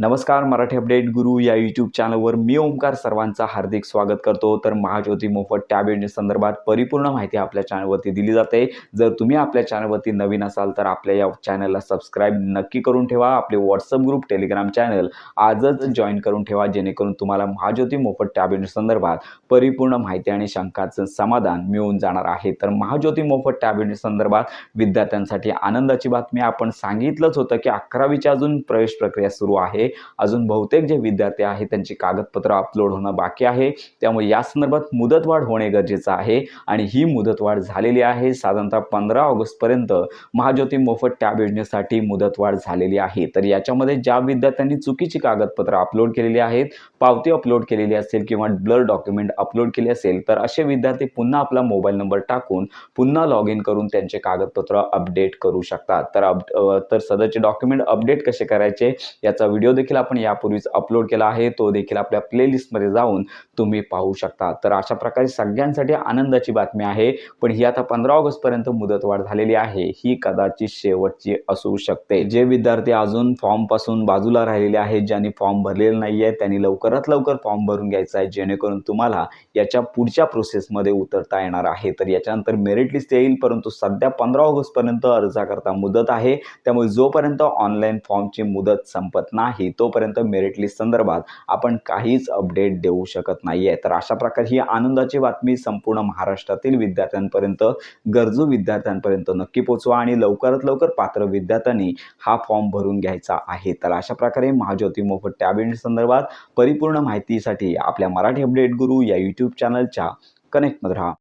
नमस्कार मराठी अपडेट. गुरु या यूट्यूब चॅनलवर मी ओंकार सर्वांचा हार्दिक स्वागत करतो. तर महाज्योती मोफत टॅब संदर्भात परिपूर्ण माहिती आपल्या चॅनलवरती दिली जाते. जर तुम्ही आपल्या चॅनलवरती नवीन असाल तर आपल्या या चॅनलला सबस्क्राईब नक्की करून ठेवा. आपले व्हॉट्सअप ग्रुप टेलिग्राम चॅनल आजच जॉईन करून ठेवा जेणेकरून तुम्हाला महाज्योती मोफत टॅब संदर्भात परिपूर्ण माहिती आणि शंकाचं समाधान मिळून जाणार आहे. तर महाज्योती मोफत टॅब संदर्भात विद्यार्थ्यांसाठी आनंदाची बातमी आपण सांगितलंच होतं की अकरावीच्या अजून प्रवेश प्रक्रिया सुरू आहे. अजून बहुतेक जे विद्यार्थी आहेत त्यांची कागदपत्र अपलोड होणं बाकी आहे. त्यामुळे या संदर्भात मुदतवाढ होणे गरजेचं आहे आणि ही मुदतवाढ झालेली आहे. साधारणतः पंधरा ऑगस्टपर्यंत महाज्योती मोफत टॅब योजनेसाठी मुदतवाढ झालेली आहे. तर याच्यामध्ये ज्या विद्यार्थ्यांनी चुकीची कागदपत्र अपलोड केलेली आहेत पावती अपलोड केलेली असेल किंवा ब्लर डॉक्युमेंट अपलोड केले असेल तर असे विद्यार्थी पुन्हा आपला मोबाईल नंबर टाकून पुन्हा लॉग इन करून त्यांचे कागदपत्र अपडेट करू शकतात. तर अप तर सदरचे डॉक्युमेंट अपडेट कसे करायचे याचा व्हिडिओ देखील आपण यापूर्वीच अपलोड केला आहे. तो देखील आपल्या प्लेलिस्टमध्ये जाऊन तुम्ही पाहू शकता. तर अशा प्रकारे सगळ्यांसाठी आनंदाची बातमी आहे. पण ही आता पंधरा ऑगस्टपर्यंत मुदतवाढ झालेली आहे. ही कदाचित शेवटची असू शकते. जे विद्यार्थी अजून फॉर्मपासून बाजूला राहिलेले आहेत ज्यांनी फॉर्म भरलेले नाही आहे त्यांनी लवकरात लवकर फॉर्म भरून घ्यायचा आहे. जेणेकरून तुम्हाला याच्या पुढच्या प्रोसेसमध्ये उतरता येणार आहे. तर याच्यानंतर मेरिट लिस्ट येईल परंतु सध्या पंधरा ऑगस्टपर्यंत अर्जाकरता मुदत आहे. त्यामुळे जोपर्यंत ऑनलाईन फॉर्मची मुदत संपत नाही नाही तोपर्यंत मेरिट लिस्ट संदर्भात आपण काहीच अपडेट देऊ शकत नाही आहे तर अशा प्रकारे ही आनंदाची बातमी संपूर्ण महाराष्ट्रातील विद्यार्थ्यांपर्यंत गरजू विद्यार्थ्यांपर्यंत नक्की पोचवा आणि लवकरात लवकर पात्र विद्यार्थ्यांनी हा फॉर्म भरून घ्यायचा आहे. तर अशा प्रकारे महाज्योती मोफत टॅब संदर्भात परिपूर्ण माहितीसाठी आपल्या मराठी अपडेट गुरु या यूट्यूब चॅनलच्या कनेक्टमध्ये राहा.